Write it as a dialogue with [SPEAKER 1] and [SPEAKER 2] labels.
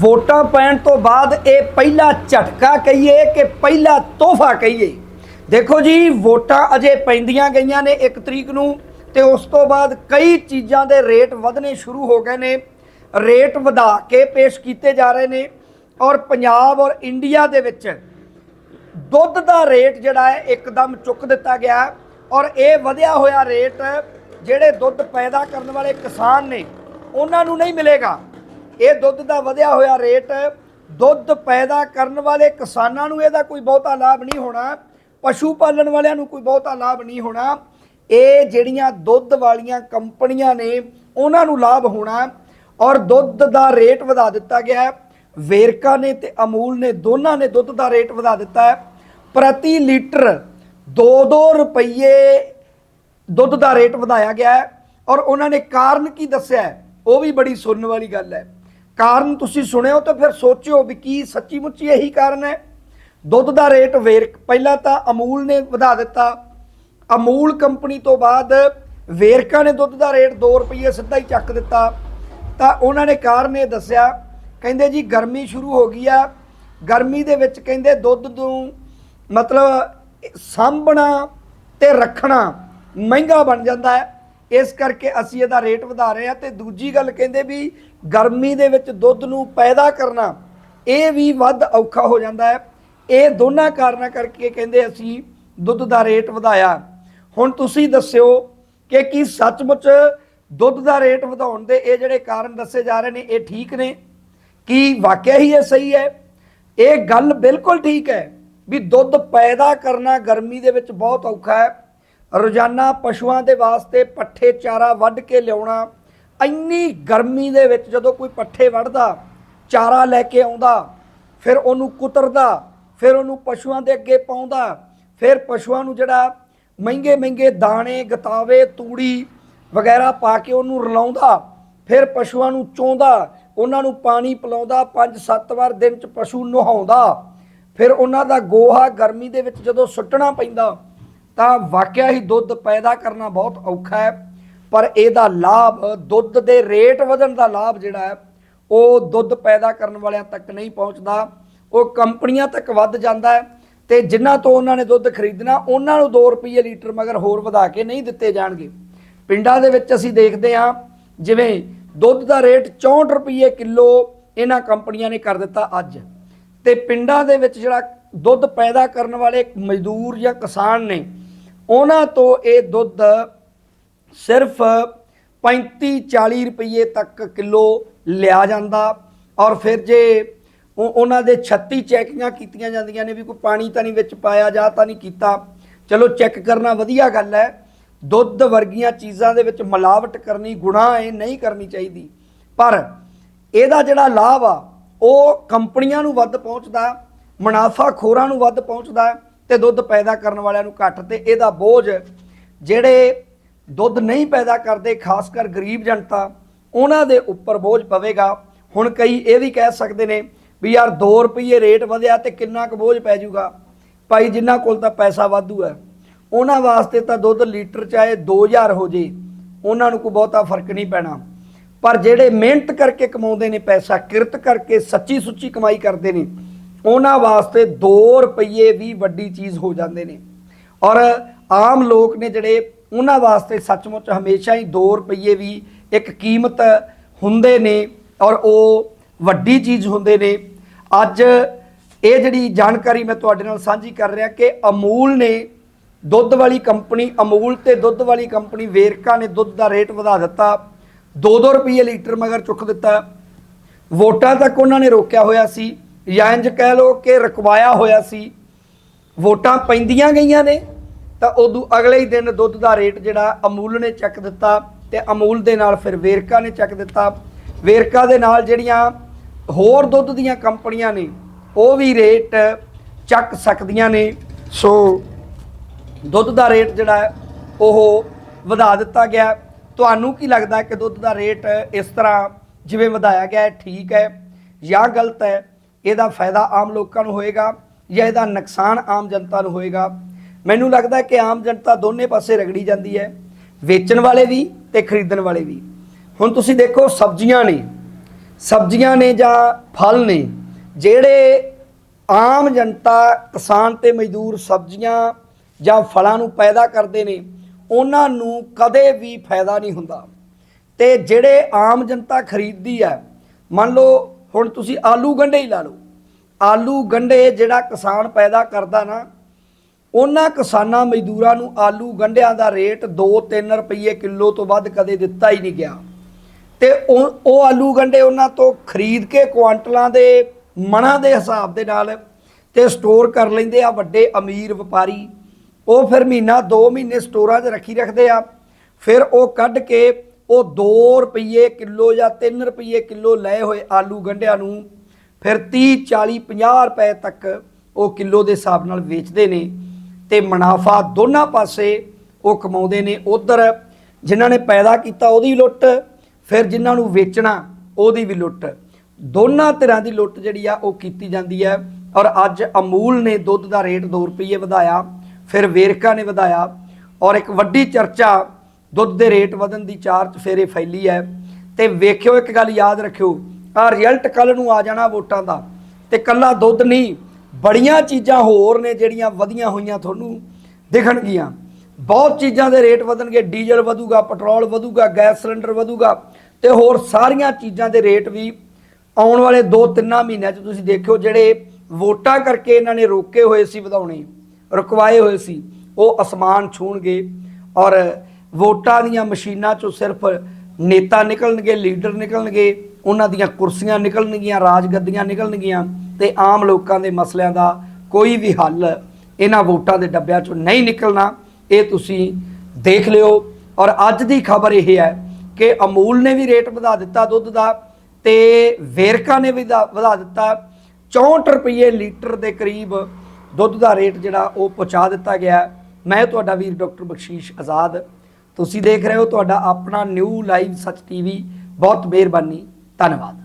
[SPEAKER 1] ਵੋਟਾਂ ਪੈਣ ਤੋਂ ਬਾਅਦ ਇਹ ਪਹਿਲਾ ਝਟਕਾ ਕਹੀਏ ਕਿ ਪਹਿਲਾ ਤੋਹਫਾ ਕਹੀਏ। ਦੇਖੋ ਜੀ, ਵੋਟਾਂ ਅਜੇ ਪੈਂਦੀਆਂ ਗਈਆਂ ਨੇ 1 ਤਰੀਕ ਨੂੰ ਤੇ ਉਸ ਤੋਂ ਬਾਅਦ ਕਈ ਚੀਜ਼ਾਂ ਦੇ ਰੇਟ ਵਧਣੇ ਸ਼ੁਰੂ ਹੋ ਗਏ ਨੇ। ਰੇਟ ਵਧਾ ਕੇ ਪੇਸ਼ ਕੀਤੇ ਜਾ ਰਹੇ ਨੇ ਔਰ ਪੰਜਾਬ ਔਰ ਇੰਡੀਆ ਦੇ ਵਿੱਚ ਦੁੱਧ ਦਾ ਰੇਟ ਜਿਹੜਾ ਹੈ ਇੱਕਦਮ ਚੁੱਕ ਦਿੱਤਾ ਗਿਆ ਔਰ ਇਹ ਵਧਿਆ ਹੋਇਆ ਰੇਟ ਜਿਹੜੇ ਦੁੱਧ ਪੈਦਾ ਕਰਨ ਵਾਲੇ ਕਿਸਾਨ ਨੇ, ਉਹਨਾਂ ਨੂੰ ਨਹੀਂ ਮਿਲੇਗਾ। ਇਹ ਦੁੱਧ ਦਾ ਵਧਿਆ ਹੋਇਆ ਰੇਟ ਦੁੱਧ ਪੈਦਾ ਕਰਨ ਵਾਲੇ ਕਿਸਾਨਾਂ ਨੂੰ ਇਹਦਾ ਕੋਈ ਬਹੁਤਾ ਲਾਭ ਨਹੀਂ ਹੋਣਾ, ਪਸ਼ੂ ਪਾਲਣ ਵਾਲਿਆਂ ਨੂੰ ਕੋਈ ਬਹੁਤਾ ਲਾਭ ਨਹੀਂ ਹੋਣਾ। ਇਹ ਜਿਹੜੀਆਂ ਦੁੱਧ ਵਾਲੀਆਂ ਕੰਪਨੀਆਂ ਨੇ, ਉਹਨਾਂ ਨੂੰ ਲਾਭ ਹੋਣਾ ਔਰ ਦੁੱਧ ਦਾ ਰੇਟ ਵਧਾ ਦਿੱਤਾ ਗਿਆ। ਹੈ ਵੇਰਕਾ ਨੇ ਤੇ ਅਮੂਲ ਨੇ ਦੋਨਾਂ ਨੇ ਦੁੱਧ ਦਾ ਰੇਟ ਵਧਾ ਦਿੱਤਾ। ਹੈ ਪ੍ਰਤੀ ਲੀਟਰ 2-2 ਰੁਪਏ ਦੁੱਧ ਦਾ ਰੇਟ ਵਧਾਇਆ ਗਿਆ। ਹੈ ਔਰ ਉਹਨਾਂ ਨੇ ਕਾਰਨ ਕੀ ਦੱਸਿਆ? ਉਹ ਵੀ ਬੜੀ ਸੁਣਨ ਵਾਲੀ ਗੱਲ ਹੈ। ਕਾਰਨ ਤੁਸੀਂ ਸੁਣਿਓ ਤਾਂ ਫਿਰ ਸੋਚਿਓ ਵੀ ਕੀ ਸੱਚੀ ਮੁੱਚੀ ਇਹੀ ਕਾਰਨ ਹੈ। ਦੁੱਧ ਦਾ ਰੇਟ ਵੇਰ, ਪਹਿਲਾਂ ਤਾਂ ਅਮੂਲ ਨੇ ਵਧਾ ਦਿੱਤਾ। ਅਮੂਲ ਕੰਪਨੀ ਤੋਂ ਬਾਅਦ ਵੇਰਕਾ ਨੇ ਦੁੱਧ ਦਾ ਰੇਟ 2 ਰੁਪਏ ਸਿੱਧਾ ਹੀ ਚੱਕ ਦਿੱਤਾ। ਤਾਂ ਉਹਨਾਂ ਨੇ ਕਾਰਨ ਇਹ ਦੱਸਿਆ, ਕਹਿੰਦੇ ਜੀ ਗਰਮੀ ਸ਼ੁਰੂ ਹੋ ਗਈ ਆ। ਗਰਮੀ ਦੇ ਵਿੱਚ ਕਹਿੰਦੇ ਦੁੱਧ ਨੂੰ ਮਤਲਬ ਸਾਂਭਣਾ ਤੇ ਰੱਖਣਾ ਮਹਿੰਗਾ ਬਣ ਜਾਂਦਾ ਹੈ। ਇਸ ਕਰਕੇ ਅਸੀਂ ਇਹਦਾ ਰੇਟ ਵਧਾ ਰਹੇ ਹਾਂ ਤੇ ਦੂਜੀ ਗੱਲ ਕਹਿੰਦੇ ਵੀ ਗਰਮੀ ਦੇ ਵਿੱਚ ਦੁੱਧ ਨੂੰ ਪੈਦਾ ਕਰਨਾ, ਇਹ ਵੀ ਵੱਧ ਔਖਾ ਹੋ ਜਾਂਦਾ ਹੈ। ਇਹ ਦੋਨਾਂ ਕਾਰਨਾਂ ਕਰਕੇ ਕਹਿੰਦੇ ਅਸੀਂ ਦੁੱਧ ਦਾ ਰੇਟ ਵਧਾਇਆ। ਹੁਣ ਤੁਸੀਂ ਦੱਸਿਓ ਕਿ ਕੀ ਸੱਚਮੁੱਚ ਦੁੱਧ ਦਾ ਰੇਟ ਵਧਾਉਣ ਦੇ ਇਹ ਜਿਹੜੇ ਕਾਰਨ ਦੱਸੇ ਜਾ ਰਹੇ ਨੇ, ਇਹ ਠੀਕ ਨੇ? ਕੀ ਵਾਕਿਆ ਹੀ ਇਹ ਸਹੀ ਹੈ? ਇਹ ਗੱਲ ਬਿਲਕੁਲ ਠੀਕ ਹੈ ਵੀ ਦੁੱਧ ਪੈਦਾ ਕਰਨਾ ਗਰਮੀ ਦੇ ਵਿੱਚ ਬਹੁਤ ਔਖਾ ਹੈ। ਰੋਜ਼ਾਨਾ ਪਸ਼ੂਆਂ ਦੇ ਵਾਸਤੇ ਪੱਠੇ ਚਾਰਾ ਵੱਢ ਕੇ ਲਿਆਉਣਾ ਇੰਨੀ ਗਰਮੀ ਦੇ ਵਿੱਚ ਜਦੋਂ ਕੋਈ ਪੱਠੇ ਵੱਢਦਾ, ਚਾਰਾ ਲੈ ਕੇ ਆਉਂਦਾ, ਫਿਰ ਉਹਨੂੰ ਕੁਤਰਦਾ, ਫਿਰ ਉਹਨੂੰ ਪਸ਼ੂਆਂ ਦੇ ਅੱਗੇ ਪਾਉਂਦਾ, ਫਿਰ ਪਸ਼ੂਆਂ ਨੂੰ ਜਿਹੜਾ ਮਹਿੰਗੇ ਮਹਿੰਗੇ ਦਾਣੇ, ਗਤਾਵੇ, ਤੂੜੀ ਵਗੈਰਾ ਪਾ ਕੇ ਉਹਨੂੰ ਰਲਾਉਂਦਾ, ਫਿਰ ਪਸ਼ੂਆਂ ਨੂੰ ਚੋਂਦਾ, ਉਹਨਾਂ ਨੂੰ ਪਾਣੀ ਪਿਲਾਉਂਦਾ 5-7 ਵਾਰ ਦਿਨ ਚ ਪਸ਼ੂ ਨਹਾਉਂਦਾ, ਫਿਰ ਉਹਨਾਂ ਦਾ ਗੋਹਾ ਗਰਮੀ ਦੇ ਵਿੱਚ ਜਦੋਂ ਸੁੱਟਣਾ ਪੈਂਦਾ, ਤਾਂ ਵਾਕਿਆ ਹੀ ਦੁੱਧ ਪੈਦਾ ਕਰਨਾ ਬਹੁਤ ਔਖਾ ਹੈ। ਪਰ ਇਹਦਾ ਲਾਭ, ਦੁੱਧ ਦੇ ਰੇਟ ਵਧਣ ਦਾ ਲਾਭ ਜਿਹੜਾ ਹੈ, ਉਹ ਦੁੱਧ ਪੈਦਾ ਕਰਨ ਵਾਲਿਆਂ ਤੱਕ ਨਹੀਂ ਪਹੁੰਚਦਾ। ਉਹ ਕੰਪਨੀਆਂ ਤੱਕ ਵੱਧ ਜਾਂਦਾ ਹੈ ਤੇ ਜਿਨ੍ਹਾਂ ਤੋਂ ਉਹਨਾਂ ਨੇ ਦੁੱਧ ਖਰੀਦਣਾ, ਉਹਨਾਂ ਨੂੰ 2 ਰੁਪਏ ਲੀਟਰ ਮਗਰ ਹੋਰ ਵਧਾ ਕੇ ਨਹੀਂ ਦਿੱਤੇ ਜਾਣਗੇ। ਪਿੰਡਾਂ ਦੇ ਵਿੱਚ ਅਸੀਂ ਦੇਖਦੇ ਹਾਂ, ਜਿਵੇਂ ਦੁੱਧ ਦਾ ਰੇਟ 64 ਰੁਪਏ ਕਿਲੋ ਇਹਨਾਂ ਕੰਪਨੀਆਂ ਨੇ ਕਰ ਦਿੱਤਾ ਅੱਜ। ਤੇ ਪਿੰਡਾਂ ਦੇ ਵਿੱਚ ਜਿਹੜਾ ਦੁੱਧ ਪੈਦਾ ਕਰਨ ਵਾਲੇ ਮਜ਼ਦੂਰ ਜਾਂ ਕਿਸਾਨ ਨੇ, ਉਹਨਾਂ ਤੋਂ ਇਹ ਦੁੱਧ ਸਿਰਫ 35 40 ਰੁਪਏ ਤੱਕ ਕਿਲੋ ਲਿਆ ਜਾਂਦਾ। ਔਰ ਫਿਰ ਜੇ ਉਹਨਾਂ ਦੇ 36 ਚੈਕਿੰਗਾਂ ਕੀਤੀਆਂ ਜਾਂਦੀਆਂ ਨੇ ਵੀ ਕੋਈ ਪਾਣੀ ਤਾਂ ਨਹੀਂ ਵਿੱਚ ਪਾਇਆ, ਜਾਂ ਤਾਂ ਨਹੀਂ ਕੀਤਾ। ਚਲੋ ਚੈੱਕ ਕਰਨਾ ਵਧੀਆ ਗੱਲ ਹੈ। ਦੁੱਧ ਵਰਗੀਆਂ ਚੀਜ਼ਾਂ ਦੇ ਵਿੱਚ ਮਿਲਾਵਟ ਕਰਨੀ ਗੁਨਾਹ ਹੈ ਨਹੀਂ ਕਰਨੀ ਚਾਹੀਦੀ। ਪਰ ਇਹਦਾ ਜਿਹੜਾ ਲਾਭ ਆ, ਉਹ ਕੰਪਨੀਆਂ ਨੂੰ ਵੱਧ ਪਹੁੰਚਦਾ ਮੁਨਾਫਾ ਖੋਰਾਂ ਨੂੰ ਵੱਧ ਪਹੁੰਚਦਾ ਤੇ ਦੁੱਧ ਪੈਦਾ ਕਰਨ ਵਾਲਿਆਂ ਨੂੰ ਘੱਟ। ਤੇ ਇਹਦਾ ਬੋਝ ਜਿਹੜੇ ਦੁੱਧ ਨਹੀਂ ਪੈਦਾ ਕਰਦੇ, ਖਾਸ ਕਰ ਗਰੀਬ ਜਨਤਾ, ਉਹਨਾਂ ਦੇ ਉੱਪਰ ਬੋਝ ਪਵੇਗਾ। ਹੁਣ ਕਈ ਇਹ ਵੀ ਕਹਿ ਸਕਦੇ ਨੇ ਵੀ ਯਾਰ 2 ਰੁਪਏ ਰੇਟ ਵਧਿਆ ਤੇ ਕਿੰਨਾ ਕੁ ਬੋਝ ਪੈ ਜਾਊਗਾ ਭਾਈ, ਜਿਨ੍ਹਾਂ ਕੋਲ ਤਾਂ ਪੈਸਾ ਵਾਧੂ ਹੈ, ਉਹਨਾਂ ਵਾਸਤੇ ਤਾਂ ਦੁੱਧ ਲੀਟਰ ਚਾਹੇ 2000 ਹੋ ਜੇ, ਉਹਨਾਂ ਨੂੰ ਕੋਈ ਬਹੁਤਾ ਫ਼ਰਕ ਨਹੀਂ ਪੈਣਾ। ਪਰ ਜਿਹੜੇ ਮਿਹਨਤ ਕਰਕੇ ਕਮਾਉਂਦੇ ਨੇ, ਪੈਸਾ ਕਿਰਤ ਕਰਕੇ ਸੱਚੀ ਸੁੱਚੀ ਕਮਾਈ ਕਰਦੇ ਨੇ, ਉਹਨਾਂ ਵਾਸਤੇ 2 ਰੁਪਏ ਵੀ ਵੱਡੀ ਚੀਜ਼ ਹੋ ਜਾਂਦੇ ਨੇ। ਔਰ ਆਮ ਲੋਕ ਨੇ ਜਿਹੜੇ ਉਹਨਾਂ ਵਾਸਤੇ ਸੱਚਮੁੱਚ ਹਮੇਸ਼ਾ ਹੀ 2 ਰੁਪਏ ਵੀ ਇੱਕ ਕੀਮਤ ਹੁੰਦੇ ਨੇ ਔਰ ਉਹ ਵੱਡੀ ਚੀਜ਼ ਹੁੰਦੇ ਨੇ। ਅੱਜ ਇਹ ਜਿਹੜੀ ਜਾਣਕਾਰੀ ਮੈਂ ਤੁਹਾਡੇ ਨਾਲ ਸਾਂਝੀ ਕਰ ਰਿਹਾ ਕਿ ਅਮੂਲ ਨੇ ਦੁੱਧ ਵਾਲੀ ਕੰਪਨੀ, ਅਮੂਲ ਤੇ ਦੁੱਧ ਵਾਲੀ ਕੰਪਨੀ ਵੇਰਕਾ ਨੇ ਦੁੱਧ ਦਾ ਰੇਟ ਵਧਾ ਦਿੱਤਾ। 2-2 ਰੁਪਏ ਲੀਟਰ ਮਗਰ ਚੁੱਕ ਦਿੱਤਾ। ਵੋਟਾਂ ਤੱਕ ਉਹਨਾਂ ਨੇ ਰੋਕਿਆ ਹੋਇਆ ਸੀ। ਜਾਂ ਇੰਜ ਕਹਿ ਲਓ ਕਿ ਰਕਵਾਇਆ ਹੋਇਆ ਸੀ। ਵੋਟਾਂ ਪੈਂਦੀਆਂ ਗਈਆਂ ਨੇ। ਤਾਂ ਉਦੋਂ ਅਗਲੇ ਹੀ ਦਿਨ ਦੁੱਧ ਦਾ ਰੇਟ ਜਿਹੜਾ ਅਮੂਲ ਨੇ ਚੱਕ ਦਿੱਤਾ ਤੇ ਅਮੂਲ ਦੇ ਨਾਲ ਫਿਰ ਵੇਰਕਾ ਨੇ ਚੱਕ ਦਿੱਤਾ। ਵੇਰਕਾ ਦੇ ਨਾਲ ਜਿਹੜੀਆਂ ਹੋਰ ਦੁੱਧ ਦੀਆਂ ਕੰਪਨੀਆਂ ਨੇ, ਉਹ ਵੀ ਰੇਟ ਚੱਕ ਸਕਦੀਆਂ ਨੇ। ਸੋ ਦੁੱਧ ਦਾ ਰੇਟ ਜਿਹੜਾ ਉਹ ਵਧਾ ਦਿੱਤਾ ਗਿਆ। ਤੁਹਾਨੂੰ ਕੀ ਲੱਗਦਾ ਕਿ ਦੁੱਧ ਦਾ ਰੇਟ ਇਸ ਤਰ੍ਹਾਂ ਜਿਵੇਂ ਵਧਾਇਆ ਗਿਆ ਠੀਕ ਹੈ? ਜਾਂ ਗਲਤ ਹੈ? ਇਹਦਾ ਫਾਇਦਾ ਆਮ ਲੋਕਾਂ ਨੂੰ ਹੋਏਗਾ ਜਾਂ ਇਹਦਾ ਨੁਕਸਾਨ ਆਮ ਜਨਤਾ ਨੂੰ ਹੋਏਗਾ? ਮੈਨੂੰ ਲੱਗਦਾ ਕਿ ਆਮ ਜਨਤਾ ਦੋਨੇ ਪਾਸੇ ਰਗੜੀ ਜਾਂਦੀ ਹੈ, ਵੇਚਣ ਵਾਲੇ ਵੀ ਤੇ ਖਰੀਦਣ ਵਾਲੇ ਵੀ। ਹੁਣ ਤੁਸੀਂ ਦੇਖੋ, ਸਬਜ਼ੀਆਂ ਨੇ ਸਬਜ਼ੀਆਂ ਨੇ ਜਾਂ ਫਲ ਨੇ, ਜਿਹੜੇ ਆਮ ਜਨਤਾ ਕਿਸਾਨ ਤੇ ਮਜ਼ਦੂਰ ਸਬਜ਼ੀਆਂ ਜਾਂ ਫਲਾਂ ਨੂੰ ਪੈਦਾ ਕਰਦੇ ਨੇ, ਉਹਨਾਂ ਨੂੰ ਕਦੇ ਵੀ ਫਾਇਦਾ ਨਹੀਂ ਹੁੰਦਾ। ਤੇ ਜਿਹੜੇ ਆਮ ਜਨਤਾ ਖਰੀਦਦੀ ਹੈ, ਮੰਨ ਲਓ, ਹੁਣ ਤੁਸੀਂ ਆਲੂ ਗੰਢੇ ਹੀ ਲਾ ਲਓ। ਆਲੂ ਗੰਢੇ ਜਿਹੜਾ ਕਿਸਾਨ ਪੈਦਾ ਕਰਦਾ ਨਾ ਉਹਨਾਂ ਕਿਸਾਨਾਂ ਮਜ਼ਦੂਰਾਂ ਨੂੰ ਆਲੂ ਗੰਢਿਆਂ ਦਾ ਰੇਟ 2-3 ਰੁਪਏ ਕਿਲੋ ਤੋਂ ਵੱਧ ਕਦੇ ਦਿੱਤਾ ਹੀ ਨਹੀਂ ਗਿਆ। ਤੇ ਉਹ ਉਹ ਆਲੂ ਗੰਢੇ ਉਹਨਾਂ ਤੋਂ ਖਰੀਦ ਕੇ ਕੁਆਂਟਲਾਂ ਦੇ ਮਣਾਂ ਦੇ ਹਿਸਾਬ ਦੇ ਨਾਲ ਤੇ ਸਟੋਰ ਕਰ ਲੈਂਦੇ ਆ ਵੱਡੇ ਅਮੀਰ ਵਪਾਰੀ। ਉਹ ਫਿਰ ਮਹੀਨਾ 2 ਮਹੀਨੇ ਸਟੋਰਾਂ 'ਚ ਰੱਖੀ ਰੱਖਦੇ ਆ। ਫਿਰ ਉਹ ਕੱਢ ਕੇ ਉਹ 2 ਰੁਪਏ ਕਿਲੋ ਜਾਂ 3 ਰੁਪਏ ਕਿਲੋ ਲਏ ਹੋਏ ਆਲੂ ਗੰਢਿਆਂ ਨੂੰ ਫਿਰ 30 40 50 ਰੁਪਏ ਤੱਕ ਉਹ ਕਿਲੋ ਦੇ ਹਿਸਾਬ ਨਾਲ ਵੇਚਦੇ ਨੇ। ਤੇ ਮੁਨਾਫਾ ਦੋਨਾਂ ਪਾਸੇ ਉਹ ਕਮਾਉਂਦੇ ਨੇ ਉਧਰ, ਜਿਨ੍ਹਾਂ ਨੇ ਪੈਦਾ ਕੀਤਾ ਉਹਦੀ ਲੁੱਟ, ਫਿਰ ਜਿਨ੍ਹਾਂ ਨੂੰ ਵੇਚਣਾ ਉਹਦੀ ਵੀ ਲੁੱਟ। ਦੋਨਾਂ ਤਰ੍ਹਾਂ ਦੀ ਲੁੱਟ ਜਿਹੜੀ ਆ ਉਹ ਕੀਤੀ ਜਾਂਦੀ ਹੈ ਔਰ ਅੱਜ ਅਮੂਲ ਨੇ ਦੁੱਧ ਦਾ ਰੇਟ 2 ਰੁਪਏ ਵਧਾਇਆ, ਫਿਰ ਵੇਰਕਾ ਨੇ ਵਧਾਇਆ ਔਰ ਇੱਕ ਵੱਡੀ ਚਰਚਾ ਦੁੱਧ ਦੇ ਰੇਟ ਵਧਣ ਦੀ ਚਾਰ ਚਫੇਰੇ ਫੈਲੀ ਹੈ। ਤੇ ਵੇਖਿਓ ਇੱਕ ਗੱਲ ਯਾਦ ਰੱਖਿਓ ਆ ਰਿਜ਼ਲਟ ਕੱਲ ਨੂੰ ਆ ਜਾਣਾ ਵੋਟਾਂ ਦਾ ਤੇ ਕੱਲਾ ਦੁੱਧ ਨਹੀਂ ਬੜੀਆਂ ਚੀਜ਼ਾਂ ਹੋਰ ਨੇ ਜਿਹੜੀਆਂ ਵਧੀਆਂ ਹੋਈਆਂ ਤੁਹਾਨੂੰ ਦਿਖਣਗੀਆਂ। ਬਹੁਤ ਚੀਜ਼ਾਂ ਦੇ ਰੇਟ ਵਧਣਗੇ, ਡੀਜ਼ਲ ਵਧੂਗਾ, ਪੈਟਰੋਲ ਵਧੂਗਾ, ਗੈਸ ਸਿਲੰਡਰ ਵਧੂਗਾ ਤੇ ਹੋਰ ਸਾਰੀਆਂ ਚੀਜ਼ਾਂ ਦੇ ਰੇਟ ਵੀ ਆਉਣ ਵਾਲੇ 2-3 ਮਹੀਨਿਆਂ 'ਚ ਤੁਸੀਂ ਦੇਖਿਓ ਜਿਹੜੇ ਵੋਟਾਂ ਕਰਕੇ ਇਹਨਾਂ ਨੇ ਰੋਕੇ ਹੋਏ ਸੀ, ਵਧਾਉਣੇ, ਰੁਕਵਾਏ ਹੋਏ ਸੀ, ਉਹ ਅਸਮਾਨ ਛੂਣਗੇ ਔਰ ਵੋਟਾਂ ਦੀਆਂ ਮਸ਼ੀਨਾਂ 'ਚੋਂ ਸਿਰਫ ਨੇਤਾ ਨਿਕਲਣਗੇ, ਲੀਡਰ ਨਿਕਲਣਗੇ, ਉਹਨਾਂ ਦੀਆਂ ਕੁਰਸੀਆਂ ਨਿਕਲਣਗੀਆਂ, ਰਾਜਗੱਦੀਆਂ ਨਿਕਲਣਗੀਆਂ। ਤੇ ਆਮ ਲੋਕਾਂ ਦੇ ਮਸਲਿਆਂ ਦਾ ਕੋਈ ਵੀ ਹੱਲ ਇਹਨਾਂ ਵੋਟਾਂ ਦੇ ਡੱਬਿਆਂ 'ਚੋਂ ਨਹੀਂ ਨਿਕਲਣਾ, ਇਹ ਤੁਸੀਂ ਦੇਖ ਲਿਓ। ਔਰ ਅੱਜ ਦੀ ਖਬਰ ਇਹ ਹੈ ਕਿ ਅਮੂਲ ਨੇ ਵੀ ਰੇਟ ਵਧਾ ਦਿੱਤਾ ਦੁੱਧ ਦਾ ਤੇ ਵੇਰਕਾ ਨੇ ਵੀ ਦਾ- ਵਧਾ ਦਿੱਤਾ। 64 ਰੁਪਏ ਲੀਟਰ ਦੇ ਕਰੀਬ ਦੁੱਧ ਦਾ ਰੇਟ ਜਿਹੜਾ ਉਹ ਪਹੁੰਚਾ ਦਿੱਤਾ ਗਿਆ। ਮੈਂ ਤੁਹਾਡਾ ਵੀਰ ਡਾਕਟਰ ਬਖਸ਼ੀਸ਼ ਆਜ਼ਾਦ। ਤੁਸੀਂ ਦੇਖ ਰਹੇ ਹੋ ਤੁਹਾਡਾ ਆਪਣਾ ਨਿਊ ਲਾਈਵ ਸੱਚ ਟੀਵੀ। ਬਹੁਤ ਮਿਹਰਬਾਨੀ। ਧੰਨਵਾਦ।